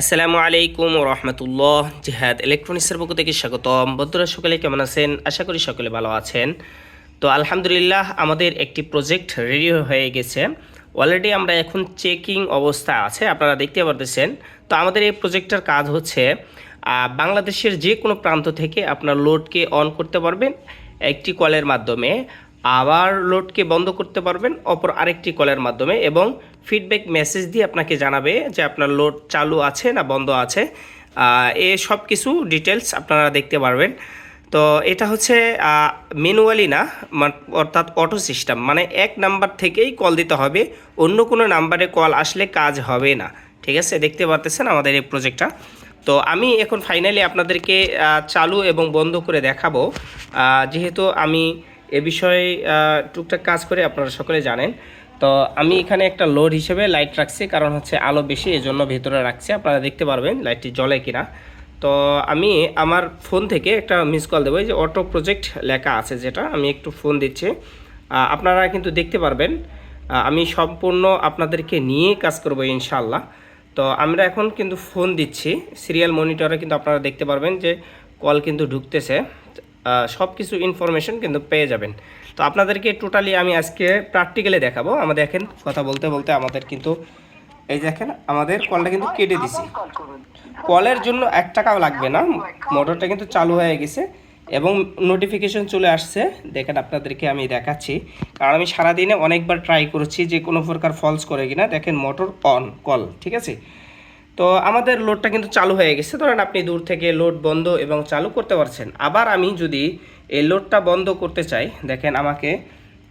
আসসালামু আলাইকুম রহমতুল্লাহ, জিহাদ ইলেকট্রনিক্সের পক্ষ থেকে স্বাগতম। বন্ধুরা, সকলে কেমন আছেন? আশা করি সকলে ভালো আছেন। তো আলহামদুলিল্লাহ, আমাদের একটি প্রজেক্ট রেডি হয়ে গেছে। অলরেডি আমরা এখন চেকিং অবস্থা আছে, আপনারা দেখতে পারতেছেন। তো আমাদের এই প্রজেক্টটার কাজ হচ্ছে বাংলাদেশের যে কোনো প্রান্ত থেকে আপনার লোডকে অন করতে পারবেন একটি কলের মাধ্যমে। আবার লোডকে বন্ধ করতে পারবেন, অপর আরেকটি কলের মাধ্যমে এবং ফিডব্যাক মেসেজ দিয়ে আপনাকে জানাবে যে আপনার লোড চালু আছে না বন্ধ আছে। এ সব কিছু ডিটেলস আপনারা দেখতে পারবেন। তো এটা হচ্ছে ম্যানুয়ালি না অর্থাৎ অটো সিস্টেম মানে এক নাম্বার থেকেই কল দিতে হবে, অন্য কোনো নাম্বারে কল আসলে কাজ হবে না। ঠিক আছে? দেখতে পারতেছেন আমাদের এই প্রজেক্টটা তো আমি এখন ফাইনালি আপনাদেরকে চালু এবং বন্ধ করে দেখাবো। যেহেতু আমি এ বিষয়ে টুকটাক কাজ করে আপনারা সকলে জানেন। তো আমি এখানে একটা লোড হিসেবে লাইট রাখছি, কারণ হচ্ছে আলো বেশি এই জন্য ভেতরে রাখছি। আপনারা দেখতে পারবেন লাইটটি জ্বলে কিনা। তো আমি আমার ফোন থেকে একটা মিস কল দেবো যে অটো প্রজেক্ট লেখা আছে যেটা, আমি একটু ফোন দিচ্ছি। আপনারা কিন্তু দেখতে পারবেন আমি সম্পূর্ণ আপনাদেরকে নিয়ে কাজ করব ইনশাল্লাহ তো আমরা এখন কিন্তু ফোন দিচ্ছি, সিরিয়াল মনিটরে কিন্তু আপনারা দেখতে পারবেন যে কল কিন্তু ঢুকতেছে। সব কিছু ইনফরমেশন কিন্তু পেয়ে যাবেন। তো আপনাদেরকে টোটালি আমি আজকে প্র্যাকটিক্যালি দেখাবো। আমাদের দেখেন, কথা বলতে বলতে আমাদের কিন্তু, এই দেখেন, আমাদের কলটা কিন্তু কেটে দিছি। কলের জন্য এক টাকাও লাগবে না। মোটরটা কিন্তু চালু হয়ে গেছে এবং নোটিফিকেশন চলে আসছে। দেখেন আপনাদেরকে আমি দেখাচ্ছি। কারণ আমি সারাদিনে অনেকবার ট্রাই করেছি যে কোনো প্রকার ফলস করে কিনা। দেখেন মোটর অন কল ঠিক আছে? তো আমাদের লোডটা কিন্তু চালু হয়ে গেছে। ধরেন আপনি দূর থেকে লোড বন্ধ এবং চালু করতে পারছেন। আবার আমি যদি এই লোডটা বন্ধ করতে চাই, দেখেন আমাকে,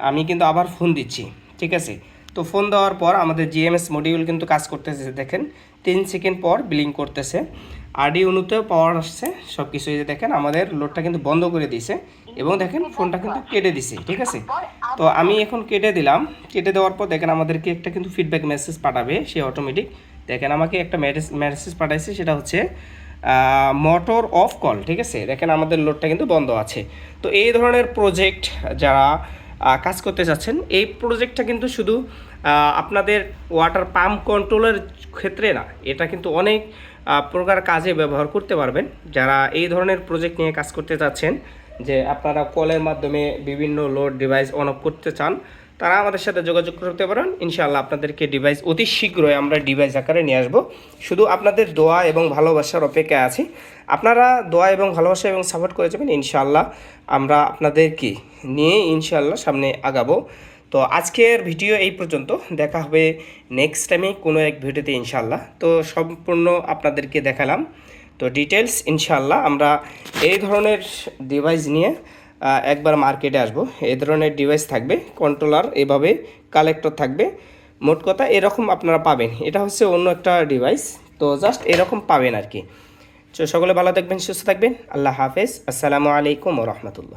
আমি কিন্তু আবার ফোন দিচ্ছি, ঠিক আছে? তো ফোন দেওয়ার পর আমাদের জিএমএস মডিউল কিন্তু কাজ করতেছে, দেখেন? তিন সেকেন্ড পর বিলিং করতেছে। আরডি অনুতেও পাওয়ার আসছে সব কিছু এই যে দেখেন, আমাদের লোডটা কিন্তু বন্ধ করে দিয়েছে এবং দেখেন ফোনটা কিন্তু কেটে দিছে, ঠিক আছে? তো আমি এখন কেটে দিলাম। কেটে দেওয়ার পর দেখেন আমাদেরকে একটা কিন্তু ফিডব্যাক মেসেজ পাঠাবে, সে অটোমেটিক দেখেন, আমাকে একটা মেসেজ পাঠাইছে, সেটা হচ্ছে মোটর অফ কল ঠিক আছে? দেখেন, আমাদের লোডটা কিন্তু বন্ধ আছে। তো এই ধরনের প্রজেক্ট যারা কাজ করতে চাচ্ছেন এই প্রজেক্টটা কিন্তু শুধু আপনাদের ওয়াটার পাম্প কন্ট্রোলের ক্ষেত্রে না, এটা কিন্তু অনেক প্রকার কাজে ব্যবহার করতে পারবেন। যারা এই ধরনের প্রজেক্ট নিয়ে কাজ করতে চাচ্ছেন যে আপনারা কলের মাধ্যমে বিভিন্ন লোড ডিভাইস অন অফ করতে চান তারা আমাদের সাথে যোগাযোগ করতে পারেন। ইনশাআল্লাহ আপনাদেরকে ডিভাইস অতি শীঘ্রই আমরা ডিভাইস আকারে নিয়ে আসব। শুধু আপনাদের দোয়া এবং ভালোবাসার অপেক্ষায় আছি। আপনারা দোয়া এবং ভালোবাসা এবং সাপোর্ট করে যাবেন, ইনশাআল্লাহ আমরা আপনাদেরকে নিয়ে ইনশাআল্লাহ সামনে আগাবো। তো আজকের ভিডিও এই পর্যন্ত। দেখা হবে নেক্সট টাইমে কোনো এক ভিডিওতে ইনশাআল্লাহ। তো সম্পূর্ণ আপনাদেরকে দেখালাম। তো ডিটেলস ইনশাআল্লাহ আমরা এই ধরনের ডিভাইস নিয়ে একবার মার্কেটে আসব। এ ধরনের ডিভাইস থাকবে কন্ট্রোলার এভাবে কালেক্টর থাকবে। মোট কথা এরকম আপনারা পাবেন। এটা হচ্ছে অন্য একটা ডিভাইস তো জাস্ট এরকম পাবেন আর কি। সকলে ভালো থাকবেন, সুস্থ থাকবেন। আল্লাহ হাফেজ। আসসালামু আলাইকুম রহমতুল্লাহ।